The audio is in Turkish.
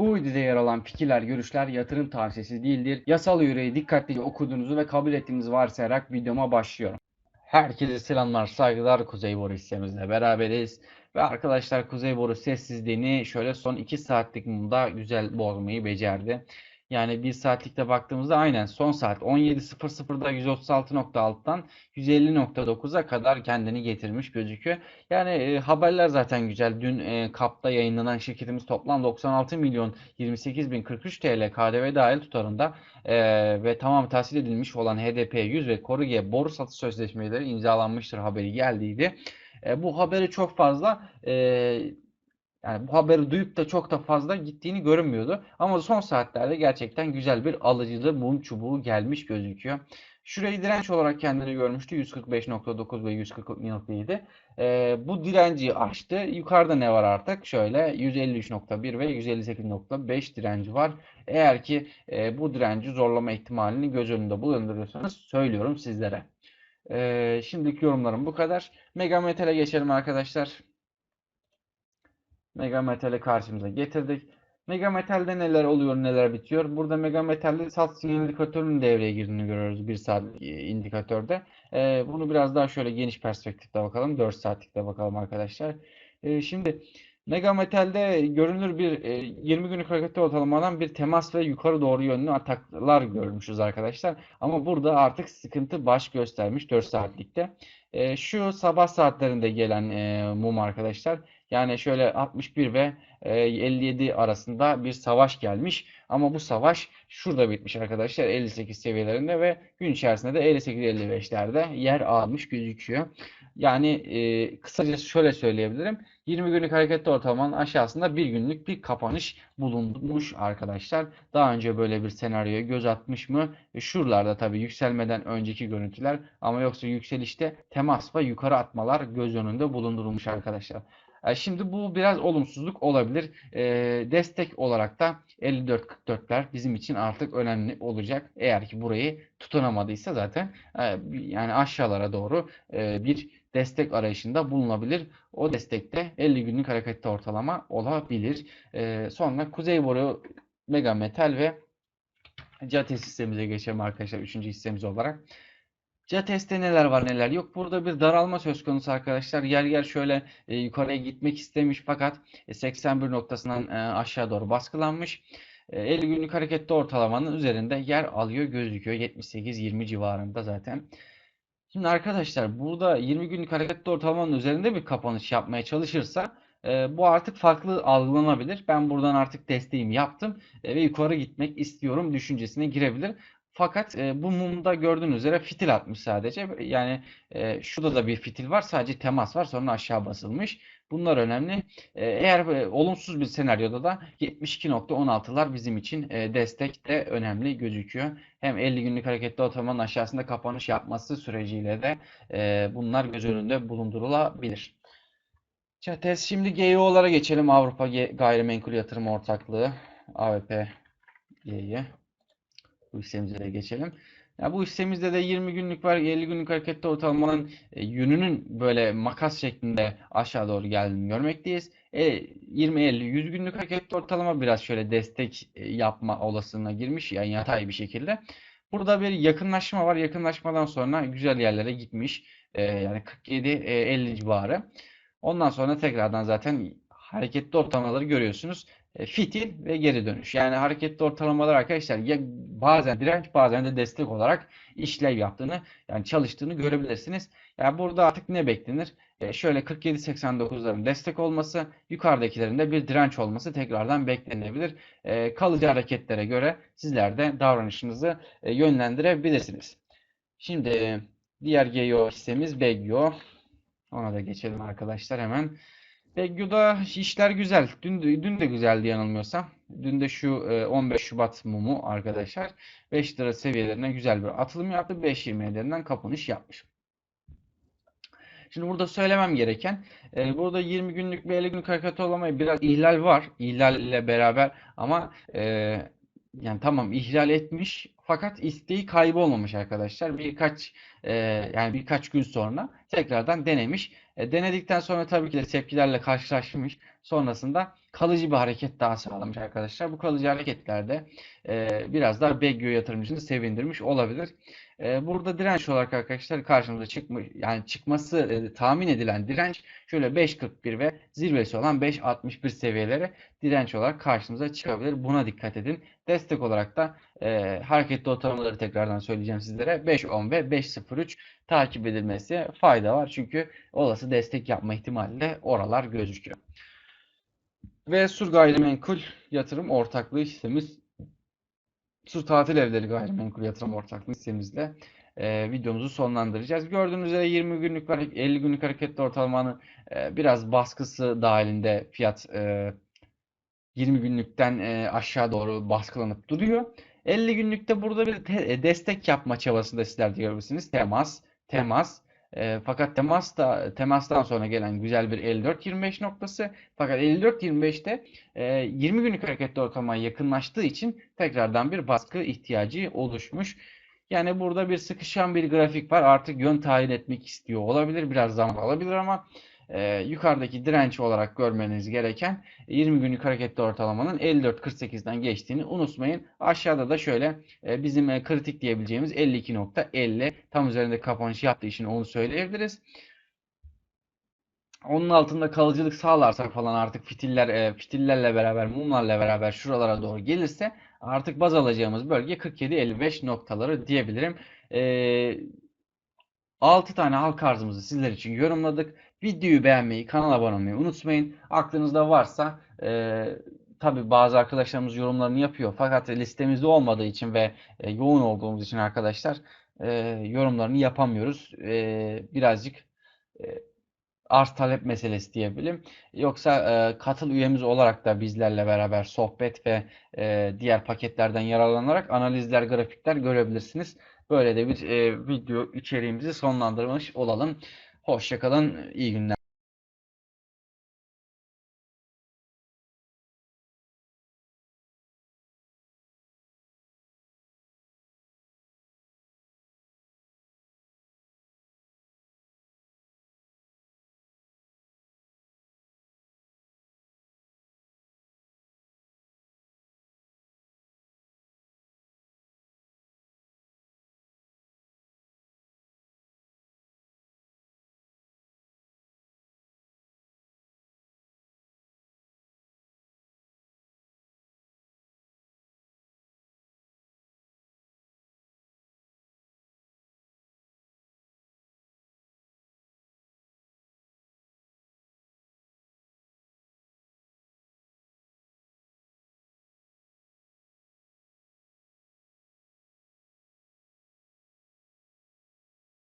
Bu videoda yer alan fikirler, görüşler yatırım tavsiyesi değildir. Yasal yüreği dikkatlice okuduğunuzu ve kabul ettiğinizi varsayarak videoma başlıyorum. Herkese selamlar, saygılar. Kuzey Boru hissemizle beraberiz. Ve arkadaşlar Kuzey Boru sessizliğini şöyle son 2 saatlik mumda güzel bozmayı becerdi. Yani 1 saatlikte baktığımızda aynen son saat 17.00'da 136.6'dan 150.9'a kadar kendini getirmiş gözüküyor. Yani e, haberler zaten güzel. Dün e, KAP'ta yayınlanan şirketimiz toplam 96 milyon 28 bin 43 TL KDV dahil tutarında e, ve tamam tahsil edilmiş olan HDP 100 ve Koruge boru satış sözleşmeleri imzalanmıştır haberi geldiydi. E, bu haberi çok fazla e, yani bu haberi duyup da çok da fazla gittiğini görünmüyordu. Ama son saatlerde gerçekten güzel bir alıcılı mum çubuğu gelmiş gözüküyor. Şurayı direnç olarak kendini görmüştü. 145.9 ve 140.7. Ee, bu direnci aştı. Yukarıda ne var artık? Şöyle 153.1 ve 158.5 direnci var. Eğer ki e, bu direnci zorlama ihtimalini göz önünde bulunduruyorsanız söylüyorum sizlere. Ee, şimdiki yorumlarım bu kadar. Mega Metal'e geçelim arkadaşlar. Mega Metal'i karşımıza getirdik. Mega Metal'de neler oluyor, neler bitiyor? Burada Mega Metal'de sat indikatörünün devreye girdiğini görüyoruz bir saat e, indikatörde. Ee, bunu biraz daha şöyle geniş perspektifte bakalım. 4 saatlikte bakalım arkadaşlar. Ee, şimdi Mega Metal'de görünür bir e, 20 günlük hareketli ortalamadan bir temas ve yukarı doğru yönlü ataklar görmüşüz arkadaşlar. Ama burada artık sıkıntı baş göstermiş 4 saatlikte. E, şu sabah saatlerinde gelen e, mum arkadaşlar. Yani şöyle 61 ve 57 arasında bir savaş gelmiş. Ama bu savaş şurada bitmiş arkadaşlar. 58 seviyelerinde ve gün içerisinde de 58-55'lerde yer almış gözüküyor. Yani e, kısacası şöyle söyleyebilirim. 20 günlük hareketli ortalamanın aşağısında bir günlük bir kapanış bulunmuş arkadaşlar. Daha önce böyle bir senaryoya göz atmış mı? E, şuralarda tabii yükselmeden önceki görüntüler ama yoksa yükselişte temas ve yukarı atmalar göz önünde bulundurulmuş arkadaşlar. E, şimdi bu biraz olumsuzluk olabilir. E, destek olarak da 54-44'ler bizim için artık önemli olacak. Eğer ki burayı tutunamadıysa zaten e, yani aşağılara doğru bir destek arayışında bulunabilir. O destekte 50 günlük hareketli ortalama olabilir. Sonra Kuzey Boru Mega Metal ve CATES hissemize geçelim arkadaşlar. Üçüncü hissemiz olarak. CATES'te neler var neler yok. Burada bir daralma söz konusu arkadaşlar. Yer yer şöyle e, yukarıya gitmek istemiş fakat e, 81 noktasından e, aşağı doğru baskılanmış. E, 50 günlük hareketli ortalamanın üzerinde yer alıyor gözüküyor. 78-20 civarında zaten. Şimdi arkadaşlar burada 20 günlük hareketli ortalamanın üzerinde bir kapanış yapmaya çalışırsa e, bu artık farklı algılanabilir. Ben buradan artık desteğimi yaptım e, ve yukarı gitmek istiyorum düşüncesine girebilir. Fakat e, bu mumda gördüğünüz üzere fitil atmış sadece. Yani e, şurada da bir fitil var. Sadece temas var. Sonra aşağı basılmış. Bunlar önemli. E, eğer e, olumsuz bir senaryoda da 72.16'lar bizim için e, destek de önemli gözüküyor. Hem 50 günlük hareketli ortalamanın aşağısında kapanış yapması süreciyle de e, bunlar göz önünde bulundurulabilir. Çates şimdi GEO'lara geçelim. Avrupa Gayrimenkul Yatırım Ortaklığı AVP G'ye. Bu hissemize geçelim. Ya bu hissemizde de 20 günlük var, 50 günlük hareketli ortalamanın e, yönünün böyle makas şeklinde aşağı doğru geldiğini görmekteyiz. E, 20-50 100 günlük hareketli ortalama biraz şöyle destek e, yapma olasılığına girmiş yani yatay bir şekilde. Burada bir yakınlaşma var. Yakınlaşmadan sonra güzel yerlere gitmiş. E, yani 47-50 civarı. Ondan sonra tekrardan zaten hareketli ortalamaları görüyorsunuz. E, fitil ve geri dönüş. Yani hareketli ortalamalar arkadaşlar ya bazen direnç bazen de destek olarak işlev yaptığını yani çalıştığını görebilirsiniz. Yani burada artık ne beklenir? E şöyle 47-89'ların destek olması, yukarıdakilerin de bir direnç olması tekrardan beklenebilir. E, kalıcı hareketlere göre sizler de davranışınızı e, yönlendirebilirsiniz. Şimdi diğer GEO hissemiz BEGYO. Ona da geçelim arkadaşlar hemen. Beggio'da işler güzel. Dün, dün de güzeldi yanılmıyorsam. Dün de şu 15 Şubat mumu arkadaşlar 5 lira seviyelerine güzel bir atılım yaptı. 5.27'lerinden kapanış yapmış. Şimdi burada söylemem gereken e, burada 20 günlük ve 50 günlük hareket olamayı biraz ihlal var. İhlal ile beraber ama e, yani tamam ihlal etmiş fakat isteği kaybolmamış arkadaşlar. Birkaç e, yani birkaç gün sonra tekrardan denemiş. E, denedikten sonra tabii ki de tepkilerle karşılaşmış. Sonrasında kalıcı bir hareket daha sağlamış arkadaşlar. Bu kalıcı hareketlerde e, biraz daha Begio yatırımcısını sevindirmiş olabilir. E, burada direnç olarak arkadaşlar karşımıza çıkmış yani çıkması e, tahmin edilen direnç şöyle 5.41 ve zirvesi olan 5.61 seviyeleri direnç olarak karşımıza çıkabilir. Buna dikkat edin. Destek olarak da e, hareketli ortalamaları tekrardan söyleyeceğim sizlere. 5.10 ve 5.03 takip edilmesi fayda var. Çünkü olası destek yapma ihtimali de oralar gözüküyor. Ve Sur Gayrimenkul Yatırım Ortaklığı hissemiz Sur Tatil Evleri Gayrimenkul Yatırım Ortaklığı hissemizle e, videomuzu sonlandıracağız. Gördüğünüz üzere 20 günlük ve 50 günlük hareketli ortalamanın e, biraz baskısı dahilinde fiyat e, 20 günlükten e, aşağı doğru baskılanıp duruyor. 50 günlükte burada bir e, destek yapma çabasında sizler de görürsünüz. Temas, temas. E, fakat temas da temastan sonra gelen güzel bir 54-25 noktası. Fakat 54-25'te e, 20 günlük hareketli ortalamaya yakınlaştığı için tekrardan bir baskı ihtiyacı oluşmuş. Yani burada bir sıkışan bir grafik var. Artık yön tayin etmek istiyor olabilir. Biraz zaman alabilir ama e, yukarıdaki direnç olarak görmeniz gereken 20 günlük hareketli ortalamanın 54.48'den geçtiğini unutmayın. Aşağıda da şöyle e, bizim e, kritik diyebileceğimiz 52.50 tam üzerinde kapanış yaptığı için onu söyleyebiliriz. Onun altında kalıcılık sağlarsak falan artık fitiller e, fitillerle beraber mumlarla beraber şuralara doğru gelirse artık baz alacağımız bölge 47-55 noktaları diyebilirim. E, 6 tane halk arzımızı sizler için yorumladık. Videoyu beğenmeyi, kanala abone olmayı unutmayın. Aklınızda varsa e, tabii bazı arkadaşlarımız yorumlarını yapıyor. Fakat listemizde olmadığı için ve e, yoğun olduğumuz için arkadaşlar e, yorumlarını yapamıyoruz. E, birazcık e, arz talep meselesi diyebilirim. Yoksa e, katıl üyemiz olarak da bizlerle beraber sohbet ve e, diğer paketlerden yararlanarak analizler, grafikler görebilirsiniz. Böyle de bir e, video içeriğimizi sonlandırmış olalım. Hoşçakalın, iyi günler.